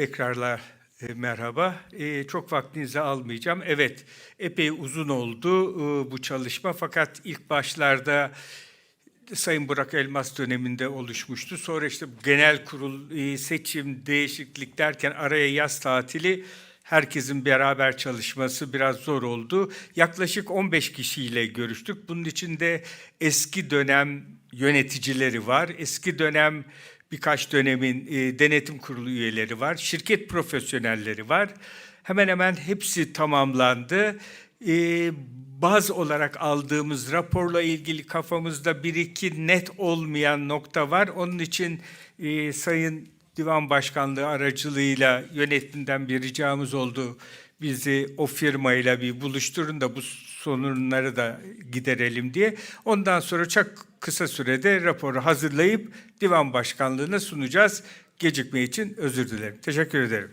Tekrarla e, merhaba. E, çok vaktinizi almayacağım. Evet, epey uzun oldu e, bu çalışma fakat ilk başlarda Sayın Burak Elmas döneminde oluşmuştu. Sonra işte genel kurul, e, seçim, değişiklik derken araya yaz tatili herkesin beraber çalışması biraz zor oldu. Yaklaşık 15 kişiyle görüştük. Bunun içinde eski dönem yöneticileri var. Eski dönem birkaç dönemin e, denetim kurulu üyeleri var. Şirket profesyonelleri var. Hemen hemen hepsi tamamlandı. E, baz olarak aldığımız raporla ilgili kafamızda bir iki net olmayan nokta var. Onun için e, Sayın Divan Başkanlığı aracılığıyla yönetimden bir ricamız oldu. Bizi o firmayla bir buluşturun da bu sorunları da giderelim diye. Ondan sonra çok kısa sürede raporu hazırlayıp Divan Başkanlığı'na sunacağız. Gecikme için özür dilerim. Teşekkür ederim.